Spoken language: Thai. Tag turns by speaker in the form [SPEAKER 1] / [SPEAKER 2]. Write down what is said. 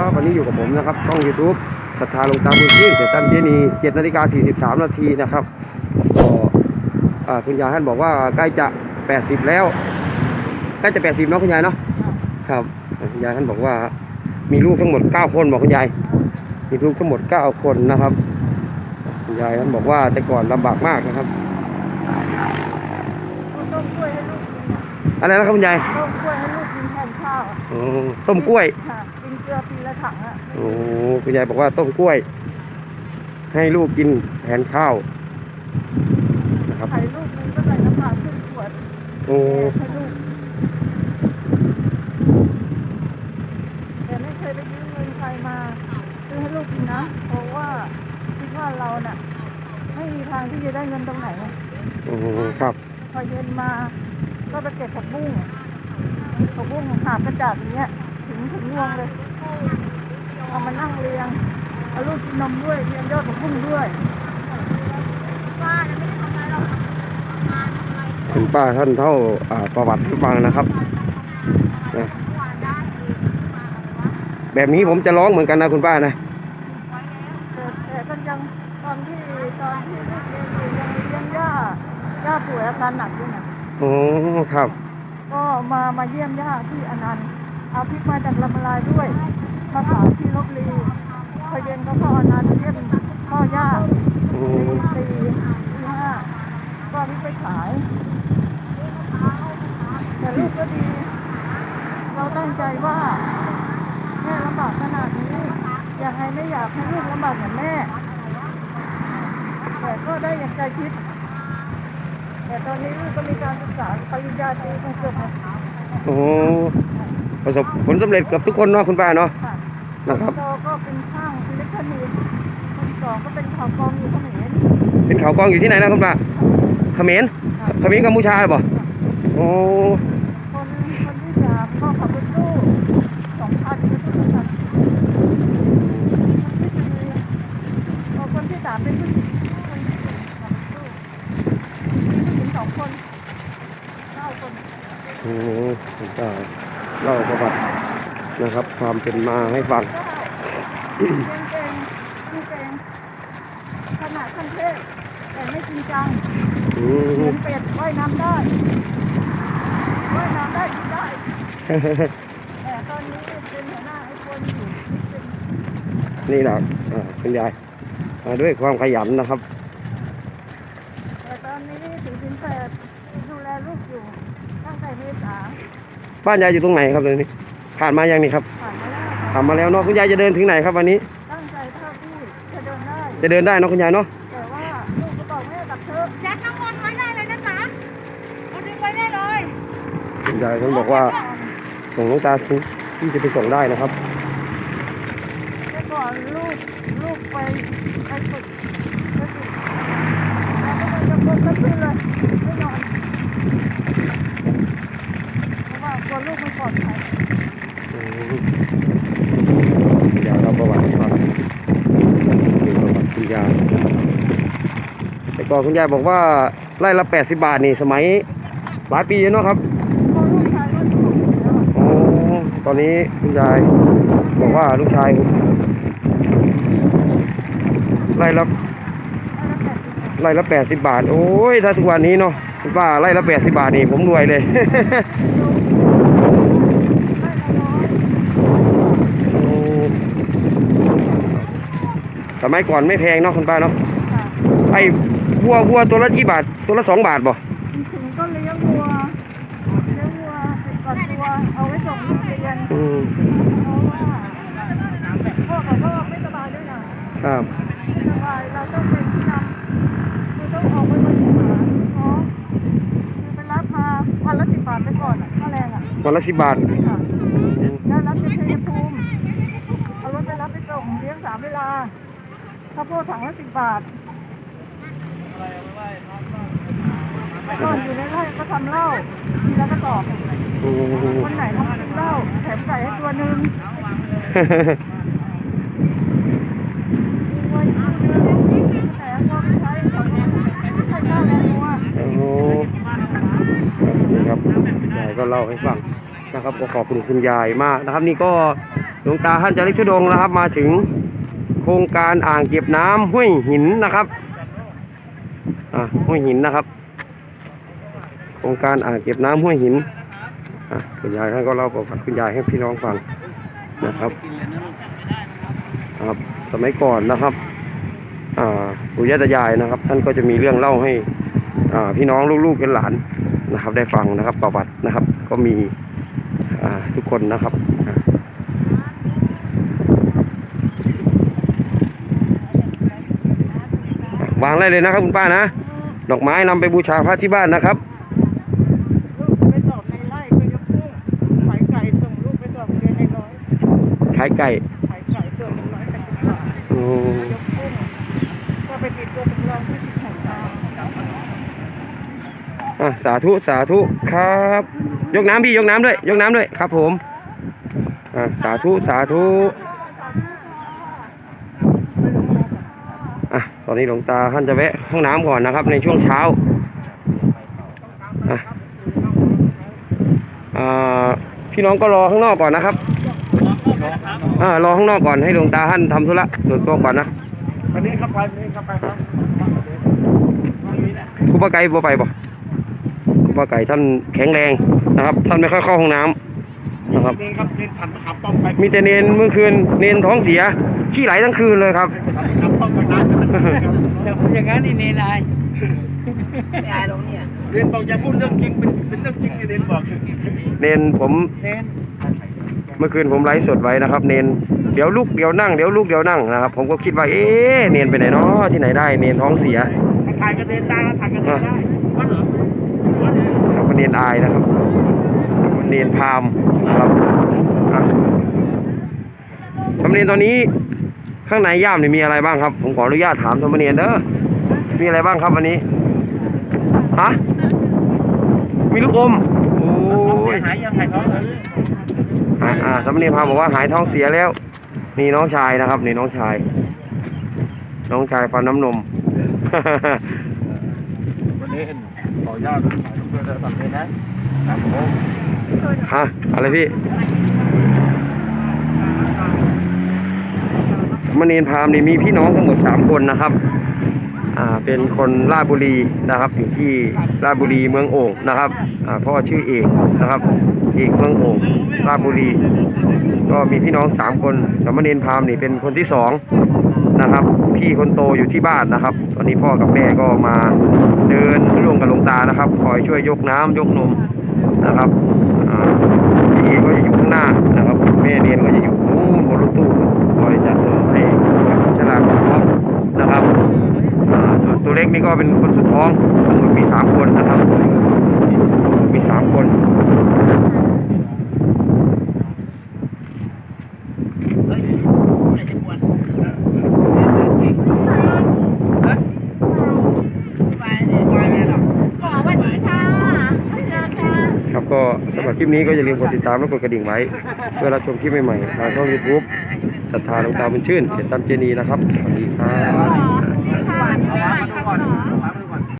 [SPEAKER 1] ครับวันนี้อยู่กับผมนะครับช่อง YouTube ศรัทธาลงตามมือที่เสตันเจนี7นาฬิกา43นาทีนะครับก็อ่าคุณยายท่านบอกว่าใกล้จะ80แล้วใกล้จะ80เนาะคุณยายเนาะครับคุณยายท่านบอกว่ามีลูกทั้งหมด9คนบอกคุณยายมีลูกทั้งหมด9คนนะครับคุณยายท่านบอกว่าแต่ก่อนลำบากมากนะครับ
[SPEAKER 2] ต้มกล้วยให้ลูกกินอะ
[SPEAKER 1] อะไรนะครับคุณยาย
[SPEAKER 2] ต้มกล้วยให้ลูกกินแทนข้าวอะ
[SPEAKER 1] อ๋อต้มกล้วย
[SPEAKER 2] ค่ะกินเก ลือปีละถังอะ
[SPEAKER 1] โอ้คุณยายบอกว่าต้มกล้วย ให้ลูกกินแทนข้าวนะครับ
[SPEAKER 2] ไข่ลูกนึงก็ใส่น้ำปลาครึ่งขวด
[SPEAKER 1] โอ้
[SPEAKER 2] ให้ลูกแต่ไม่เคยไปยืมเงินใครมาซื้อให้ลูกกินนะเพราะว่าคิดว่าเราน่ะไม่มีทางที่จะได้เงินตรงไหนอะ
[SPEAKER 1] โอ้ครับ
[SPEAKER 2] พอเย็นมา ก็ไปเก็บผักบุ้งผักบุ้งหาบกระจาดอย่างเงี้ยถึงถึงงวงเลย เอามานั่งเรียง เอาลูกกินนมด้วยเรียงยอดผักบุ้งด้วย
[SPEAKER 1] คุณป้าท่านเท่าอ่าประวัติให้ฟังนะครับนะแบบนี้ผมจะร้องเหมือนกันนะคุณป้านะ
[SPEAKER 2] แต่แต่ก็ยังตอนที่ตอนที่ลูกเรียนอยู่ยังเลี้ยงย่าย่าป่วยอาการหนักด้วยนะ
[SPEAKER 1] โอ้ครับ
[SPEAKER 2] ก็มามาเยี่ยมย่าที่อนันต์ เอาพริกมาจากลำลายด้วยมาขาที่ลบบุรีพอเย็นก็เข้าอนันต์เยี่ยมพ่อย่าตีสี่ตีห้าก็พริกไปขายแต่ลูกก็ดี เราตั้งใจว่าแม่ลำบากขนาดนี้ยังไงไม่อยากให้ลูกลำบากเหมือนแม่ แต่ก็ได้อย่างใจคิด แต่ตอนนี้ลูกก็มีการศึกษาปริญญาตรีคงจบแล้วค่ะ
[SPEAKER 1] โอ้ ประสบผลสำเร็จกับทุกคนเนาะคุณป้าเนาะนะครับ
[SPEAKER 2] นโตก็เป็นช่างอิเล็กทรอนิกส์คนสองก็เป็นข่าวกรองอยู่เขมร
[SPEAKER 1] เป็นเขากองอยู่ที่ไหนนะคุณป้าเขมรเขมรกัมพูชาหรือเปล่าโอ้
[SPEAKER 2] คนคนที่สามก็ขับรถตู้สองพันรถตู้สองพันคนที่สามเป็นผู้หญิงคนที่สี่ขับรถตู้มีผู้หญิงสองคนเก้าคน
[SPEAKER 1] โอ้คุณป้า เล่าประวัตินะครับ ความเป็นมาให้ฟัง
[SPEAKER 2] เก่งเก่งเก่งขนาดขั้นเทพแต่ไม่จริงจัง
[SPEAKER 1] อื
[SPEAKER 2] เหมื
[SPEAKER 1] ม
[SPEAKER 2] อนเป็ดว่ายน้ำได้ว่ายน้ำได้กินได้ แต่ตอนนี้เป็นหัวหน้าไอ้คนอยู่นิดนึง
[SPEAKER 1] นี่แหละอ่าคุณยายมาด้วยความขยันนะครับ
[SPEAKER 2] แต่ตอนนี้ถือสินแปดดูแลลูกอยู่ตั้งแต่เมษา
[SPEAKER 1] บ้านยายอยู่ตรงไหนครับตอนนี้ ผ่านมายังนี่ครับ
[SPEAKER 2] ผ่านมาแล้ว
[SPEAKER 1] ผ่านมาแล้วเนาะคุณยายจะเดินถึงไหนครับวันนี้
[SPEAKER 2] ตั้งใจเท่าที่จะเดินได้
[SPEAKER 1] จะเดินได้เนาะคุณยายเนาะ
[SPEAKER 2] แต่ว่าลูกก็บอกแม่ตักเถอะ
[SPEAKER 3] ยัดน้ำมนต์ไว้ได้เลยนะจ๊ะเอาดึงไว้ได้เลย
[SPEAKER 1] คุณยายท่านบอกว่าส่งน้องตาที่ที่จะไปส่งได้นะครับ
[SPEAKER 2] แต่ก่อนลูกลูกไปไปฝึกไปฝึกแล้วก็มันจะบนก็ขึ้นเลยไม่นอนเพราะว่า กลัวลูกไม่ปลอดภัย
[SPEAKER 1] อืมคุณยายเราประวัติให้ฟังเป็นประวัติคุณยายนะครับแต่ก่อนคุณยายบอกว่าไร่ละ 80 บาทนี่สมัยหลายปีแล้วเนาะครับ
[SPEAKER 2] พอลูกชายก็ถูกแล้วอะ
[SPEAKER 1] โอ้ตอนนี้คุณยายบอกว่าลูกชายไร่ละไร่ละแปดสิบบาท โอ้ยถ้าทุกวันนี้เนาะคุณป้าไร่ละแปดสิบบาทนี่ผมรวยเลย โอ้ สมัยก่อนไม่แพงเนาะคุณป้าเนาะ
[SPEAKER 2] ค่ะ
[SPEAKER 1] ไอ้วัววัวตัวละกี่บาท ตัวละสองบาทบ่
[SPEAKER 2] ถึงก็เลี้ยงวัวเลี้ยงวัวสิบกว่าตัวเอาไว้ส่งลูกเรียน
[SPEAKER 1] อืม
[SPEAKER 2] เพราะว่าพ่อกับพ่อไม่สบายด้วยนะครับ ไม่สบายเราต้องเป็นผู้นำคือต้องออกไปบริหารเพราะคือไปรับมาวันละสิบบาทไปก่อนอะค่าแรงอะ
[SPEAKER 1] วันละสิบบาท
[SPEAKER 2] ค่ะแล้วรับที่ชัยภูมิเอารถไปรับไปส่งเลี้ยงสามเวลา ข้าวโพดถังละสิบบาทก็อยู่ในไร่ก็ทำเหล้าทีละกระสอบ
[SPEAKER 1] อืม
[SPEAKER 2] วันไหนทำกินเหล้าแถมไก่ให้ตัวหนึ่งวัวอีกตัวหนึ่งแต่ก็ไม่ใช้ของไม่ใช่ค่าแรงวัว
[SPEAKER 1] โอ้นี่ครับยายก็เล่าให้ฟังนะครับก็ขอบคุณคุณยายมากนะครับ นี่ก็หลวงตาท่านจะริกทุดงค์นะครับ มาถึงโครงการอ่างเก็บน้ำห้วยหินนะครับอ่าห้วยหินนะครับ โครงการอ่างเก็บน้ำห้วยหินอะคุณยายท่านก็เล่าประวัติคุณยายให้พี่น้องฟังนะครับครับ สมัยก่อนนะครับอ่าปู่ย่าตายายนะครับ ท่านก็จะมีเรื่องเล่าให้อ่าพี่น้องลูกๆเป็นหลานนะครับ ได้ฟังนะครับ ประวัตินะครับ ก็มีอ่าทุกคนนะครับอะ วางได้เลยนะครับคุณป้านะ ดอกไม้นำไปบูชาพระที่บ้านนะครับ
[SPEAKER 2] ลูกไปสอบในไร่ก็ยกพุ่งขายไก่ส่งลูกไปสอบเรียนในร้อย
[SPEAKER 1] ขายไก่
[SPEAKER 2] ขายไก่ตัวละร้อยแปดสิบบาท
[SPEAKER 1] อืม
[SPEAKER 2] ยกพุ่งก็ไปติดตัวเป็นรองที่สิบหกดาว
[SPEAKER 1] อะสาธุสาธุครับ ยกน้ำพี่ยกน้ำด้วย ยกน้ำด้วยครับผมอะสาธุสาธุ อะตอนนี้หลวงตาท่านจะแวะห้องน้ำก่อนนะครับ ในช่วงเช้าอะพี่น้องก็รอข้างนอกก่อนนะครับรอข้างนอกก่อนให้หลวงตาท่านทำธุระส่วนตัวก่อนนะ
[SPEAKER 4] วันนี้เข้าไปวันนี้เข้าไปครับ
[SPEAKER 1] ครูป้าไก่บ่ไปบ่ครูป้าไก่ท่านแข็งแรงนะครับ ท่านไม่ค่อยเข้าห้องน้ำ นะครับ
[SPEAKER 4] นี่ครับเน้นฉันขับป้อมไป
[SPEAKER 1] มีแต่เนนเมื่อคืนเนนท้องเสียขี้ไหลทั้งคืนเลยครับ
[SPEAKER 4] ฉันขับป้อมกันน้ำกันตั้งแต่ครับ
[SPEAKER 2] อย่างนั้นนี่เนนาย
[SPEAKER 4] เรียนบอกอย่าพูดเรื่องจริงเป็นเป็นเรื่องจริงที่เรียนบอก
[SPEAKER 1] เนนผม
[SPEAKER 2] เนน
[SPEAKER 1] เมื่อคืนผมไลฟ์สดไว้นะครับ เนนเดี๋ยวลูกเดี๋ยวนั่งเดี๋ยวลูกเดี๋ยวนั่งนะครับ ผมก็คิดว่าเอ๊ะเนนไปไหนเนาะที่ไหนได้ เนนท้องเสีย
[SPEAKER 4] ถ่ายกันเดินได้ถ่ายกันเดินได้วัดเหรอ
[SPEAKER 1] ครับเนนอายนะครับเนนพรามนะ ครับอะสามเณรตอนนี้ข้างในย่ามเนี่ยมีอะไรบ้างครับ ผมขออนุญาตถามสามเณรเด้อมีอะไรบ้างครับวันนี้ฮะมีลูกอมโอ้ย
[SPEAKER 4] หายยังหายท้องเลย
[SPEAKER 1] อ่าอ่าสามเณรพาบอกว่าหายท้องเสียแล้วนี่น้องชายนะครับนี่น้องชาย น้องชายฟันน้ำนม
[SPEAKER 4] วันนี้ขออนุญาตถ่ายรูปด้วยได้ฝั่งนี้นะครับผม
[SPEAKER 1] อะอะไรพี่สามเณรพามนี่มีพี่น้องทั้งหมดสามคนนะครับอ่าเป็นคนราชบุรีนะครับอยู่ที่ราชบุรีเมืองโอ่งนะครับอ่าพ่อชื่อเอกนะครับเอกเมืองโอ่งราชบุรี ก็มีพี่น้องสามคนสามเณรพามนี่เป็นคนที่สองนะครับ พี่คนโตอยู่ที่บ้านนะครับ ตอนนี้พ่อกับแม่ก็มาเดินร่วมกับหลวงตานะครับ คอยช่วยยกน้ำยกนม นะครับอ่าพี่เอกก็จะอยู่ข้างหน้านะครับแม่เรียนก็จะอยู่นู้นบนรถตู้คอยจัดนมให้ชลาของเขานะครับอ่าส่วนตัวเล็กนี่ก็เป็นคนสุดท้องทั้งหมดมีสามคนนะครับ มีสามคน
[SPEAKER 3] ขอสวัสดีค่ะเจอค่ะ
[SPEAKER 1] ครับ ก็สำหรับคลิปนี้ก็อย่าลืมกดติดตามและกดกระดิ่งไว้ เพื่อรับชมคลิปใหม่ๆทางช่องยูทูบศรัทธาหลวงตาบุญชื่นเสียตั้มเจนีนะครับ สวัสดีครับ
[SPEAKER 3] ขอสวัสดีค่ะ